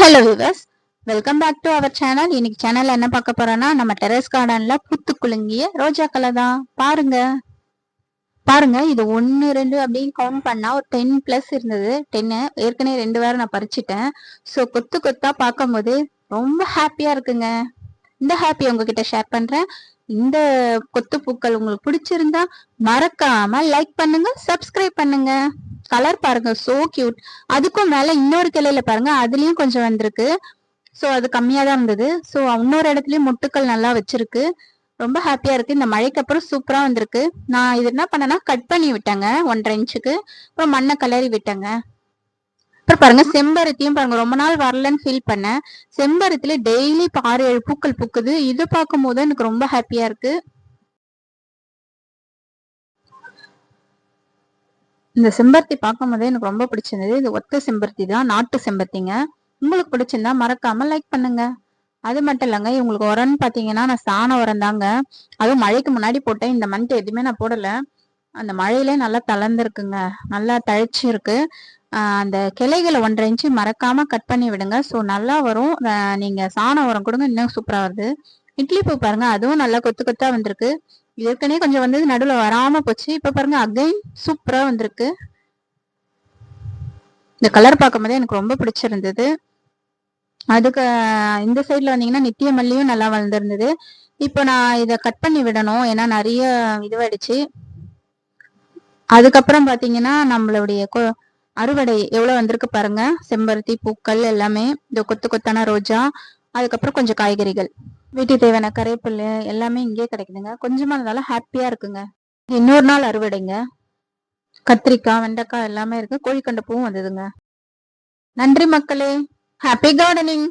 Hello viewers welcome back to our channel இன்னைக்கு சேனல்ல என்ன பார்க்க போறோம்னா நம்ம டெரஸ் கார்டன்ல பூத்து குலுங்கிய ரோஜாக்களை தான். பாருங்க. பாருங்க இது ஒன்னு ரெண்டு அப்படின்னு கவுண்ட் பண்ணா ஒரு டென் பிளஸ் இருந்தது. டென்னு ஏற்கனவே ரெண்டு வாரம் நான் பறிச்சிட்டேன். ஸோ கொத்து கொத்தா பார்க்கும்போது ரொம்ப ஹாப்பியா இருக்குங்க. இந்த ஹாப்பி உங்ககிட்ட ஷேர் பண்றேன். இந்த கொத்து பூக்கள் உங்களுக்கு பிடிச்சிருந்தா மறக்காம லைக் பண்ணுங்க சப்ஸ்கிரைப் பண்ணுங்க. கலர் பாருங்க சோ கியூட் அதுக்கும் மேல இன்னொரு கிளையில பாருங்க அதுலயும் கொஞ்சம் வந்திருக்கு. சோ அது கம்மியா தான் இருந்தது. சோ இன்னொரு இடத்துலயும் முட்டுக்கள் நல்லா வச்சிருக்கு. ரொம்ப ஹாப்பியா இருக்கு. இந்த மழைக்கு அப்புறம் சூப்பரா வந்திருக்கு. நான் இது என்ன பண்ணேன்னா கட் பண்ணி விட்டேங்க ஒன்றரை இன்ச்சுக்கு. அப்புறம் மண்ணை கலரி விட்டேங்க. அப்புறம் பாருங்க செம்பருத்தியும் பாருங்க ரொம்ப நாள் வரலன்னு ஃபீல் பண்ணேன். செம்பருத்தில டெய்லி பாரு ஏழு பூக்கள் பூக்குது. இது பார்க்கும் போது எனக்கு ரொம்ப ஹாப்பியா இருக்கு. இந்த செம்பருத்தி பார்க்கும் போதே எனக்கு ரொம்ப பிடிச்சிருந்தது. இது ஒத்த செம்பருத்தி தான் நாட்டு செம்பருத்திங்க. உங்களுக்கு பிடிச்சிருந்தா மறக்காம லைக் பண்ணுங்க. அது மட்டும் இல்லைங்க இவங்களுக்கு உரம்னு பார்த்தீங்கன்னா நான் சாண உரம் தாங்க. அதுவும் மழைக்கு முன்னாடி போட்டேன். இந்த மந்த் எதுவுமே நான் போடலை. அந்த மழையிலே நல்லா தளர்ந்துருக்குங்க. நல்லா தழைச்சி இருக்கு. அந்த கிளைகளை ஒன்றரை இன்ச்சு மறக்காம கட் பண்ணி விடுங்க. ஸோ நல்லா வரும். நீங்க சாண உரம் கொடுங்க இன்னும் சூப்பராக வருது. இட்லி பூ பாருங்க அதுவும் நல்லா கொத்து கொத்தா வந்திருக்கு. ஏற்கனவே கொஞ்சம் வந்தது நடுவில் வராம போச்சு. இப்ப பாருங்க அகைன் சூப்பரா வந்திருக்கு. இந்த கலர் பார்க்கும்போதே எனக்கு ரொம்ப பிடிச்சிருந்தது. அதுக்கு இந்த சைடில் வந்தீங்கன்னா நித்திய மல்லியும் நல்லா வளர்ந்துருந்தது. இப்போ நான் இதை கட் பண்ணி விடணும். ஏன்னா நிறைய இதுவாயிடுச்சு. அதுக்கப்புறம் பார்த்தீங்கன்னா நம்மளுடைய அறுவடை எவ்வளோ வந்திருக்கு பாருங்க. செம்பருத்தி பூக்கள் எல்லாமே. இந்த கொத்து கொத்தான ரோஜா அதுக்கப்புறம் கொஞ்சம் காய்கறிகள். வீட்டு தேவையான கரைப்புல் எல்லாமே இங்கே கிடைக்குதுங்க. கொஞ்சமாக இருந்தாலும் ஹாப்பியாக இருக்குங்க. இன்னொரு நாள் அறுவடைங்க. கத்திரிக்காய் வெண்டைக்காய் எல்லாமே இருக்கு. கோழிக்கண்ட பூவும் வந்ததுங்க. நன்றி மக்களே. Happy gardening